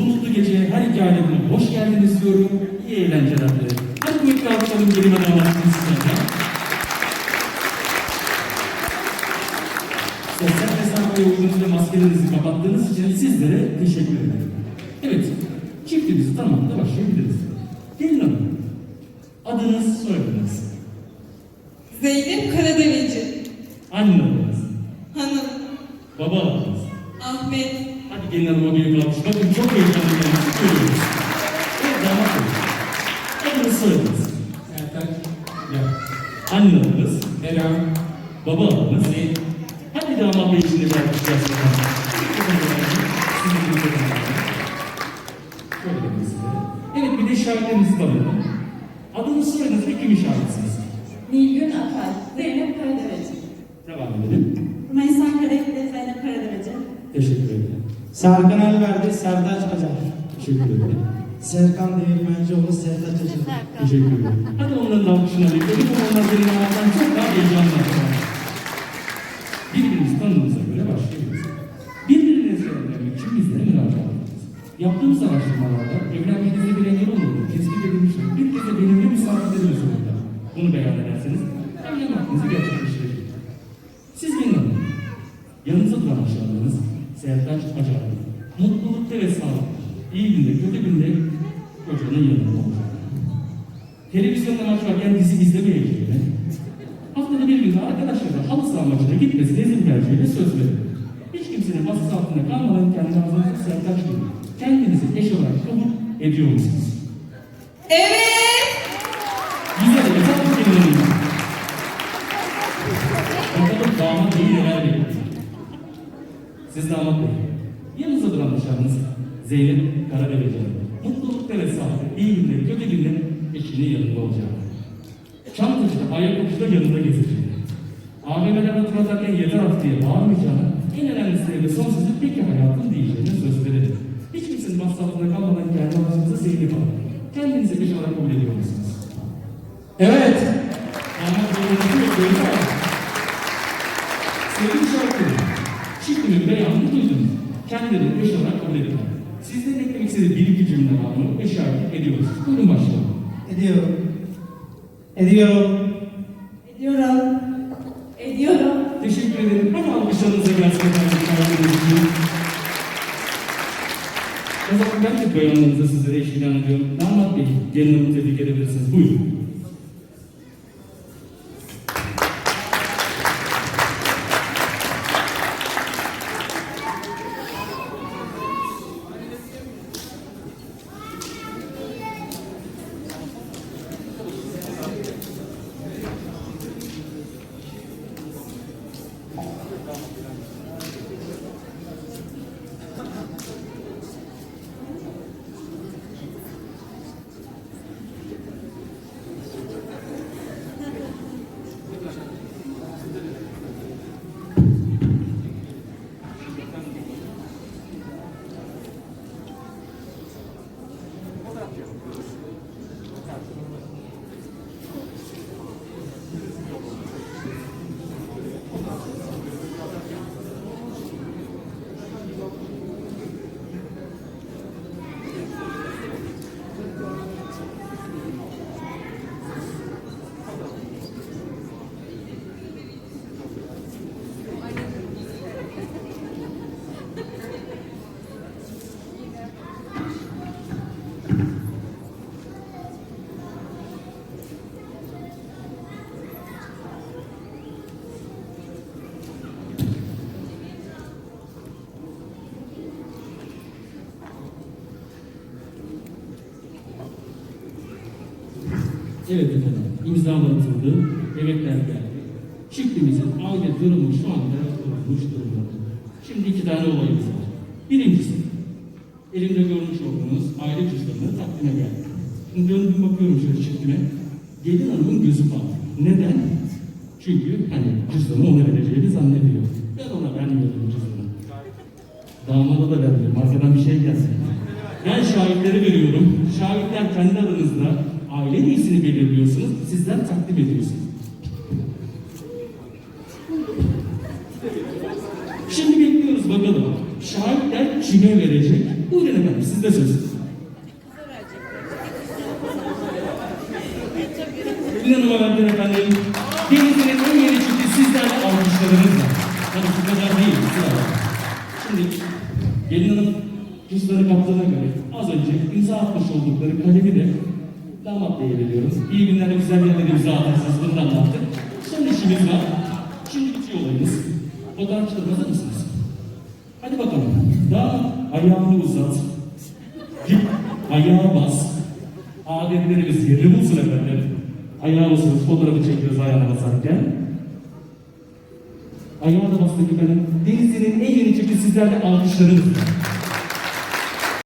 Bu mutlu geceye her iki ailemle hoş geldiniz diyorum. İyi eğlenceler dilerim. Hadi kuvvetli alkışlayalım gelin ve damatımız sizlerle. Sosyal mesafeye uyduğunuz ve maskelerinizi kapattığınız için sizlere teşekkür ederim. Evet, çiftimizi tamamla başlayabiliriz. Gelin hanım, adınız, soyadınız, Zeynep Karadenici, anne adınız, hanım, baba adınız. Ahmet, gelin hanıma bir alkış. Bakın çok heyecanlı kendinizi görüyoruz. Evet, damat bey. Adınız, soyadınız, Ertan, ya, anne adınız, Eren, baba adınız. Hadi damat bey için de bir alkış gelsin. Bir. Şöyle size. Evet bir de şahitlerinizi tanıyalım. Adınız soyadınız ve kimin şahitsiniz? Nilgün Akay, Zeynep Karadeveci. Devam edelim. Rümeysa Karekli, Zeynep Karadeveci. Teşekkür ederim. Serkan Elverdi, Serdaç Acar. Teşekkür ederim. Serkan Değirmencioğlu, Serdaç Acar. Teşekkür ederim. Hadi onların da alkışını alayım. Onlar senin ağzından çok daha heyecanlı. Birbirimizi tanıdığımıza göre başlıyoruz. Birbirinizi öğrenmek için bizlere müracaat ediniz. Yaptığımız araştırmalarda evlenmenizde bir engel olmadığı tespit edilmiştir. Bir kez de benimle misafirlerimiz olacak. Bunu beyan ederseniz evlenme hakkınızı gerçekleştirecek. Siz benim hanım. Yanınızda duran aşağılarınız Sertaç Acar. Mutlulukta ve sağlıkta, iyi günde, kötü günde kocanın yanında olacak. Televizyonda maç varken dizi izleme eğitimine, haftada bir gün arkadaşlarla halı saha maçına gitmesi nezir tercihiyle söz verin. Hiç kimsenin baskısı altında kalmadan kendi ağzınızı Sertaç gibi kendinizi eş olarak kabul ediyor musunuz? Evet, Güzel, güzel bir kelime. Bakalım damat neyi neler bekliyor. Siz damat nişanlınız Zeynep Karadeniz Mutlulukta ve sağlıkta, iyi günde, kötü eşinin yanında olacak. Çantacıda, ayakkabıcıda yanında gezecek. AVM'lerde tur atarken yeter artık diye bağırmayacağına, en önemlisi ve son sözü peki hayatım diyeceğine söz verelim. Hiç kimsenin masrafında kalmadan kendi ağzınıza Zeynep alın. Kendinizi eş olarak kabul ediyor musunuz? Evet, Damat beylerinizi bekliyoruz ama. Sevgili şarkıları, çiftimin beyanını duydunuz. Kendilerini eş olarak kabul edin. Ve şarkı ediyoruz. Buyurun başlayalım. ediyorum. Ediyorum. Ediyorum. Ediyorum. Teşekkür ederim. Hadi alkışlarınıza gelsin. O zaman ben de beyanlarınızı sizlere eşlik ediyorum. Damat Bey, gelin hanımı tebrik edebilirsiniz. Buyurun. Evet efendim, imzalatıldı, evetler geldi. Çiftimizin aile durumu şu anda kurulmuş durumda. Şimdi iki tane olayımız var. Birincisi, elimde görmüş olduğunuz aile cüzdanını takdime geldi. Şimdi döndüm bakıyorum şöyle çiftime. Gelin hanımın gözü bağlı. Neden? Çünkü hani cüzdanı ona vereceğini zannediyor. Ben ona vermiyorum cüzdanı. Damada da vermiyorum. Arkadan bir şey gelsin. Ben şahitleri veriyorum. Şahitler kendi aranızda aile reisini belirliyorsunuz. Sizler takdim ediyorsunuz. Şimdi bekliyoruz bakalım. Şahitler kime verecek? Buyurun efendim sizde söz. Hanım'a verdim efendim. Denizin en yeni çıktı sizlerle alkışlarınızla. Tabii bu kadar değil. Şimdi gelin hanım cüzdanı kaptığına göre az önce imza atmış oldukları kalemi de damat beye veriyoruz. İyi günlerde güzel yerlere imza atarsınız. Bunu da anlattık. Son işimiz var. Şimdi bitiyor olayımız. Fotoğrafçılar hazır mısınız? Hadi bakalım. Damat ayağını uzat. Git ayağa bas. Adetlerimiz yerini bulsun efendim. Ayağa basıyoruz, fotoğrafı çekiyoruz ayağına basarken. Ayağına bastık efendim. Denizli'nin en yeni çifti sizlerle alkışlarınızla.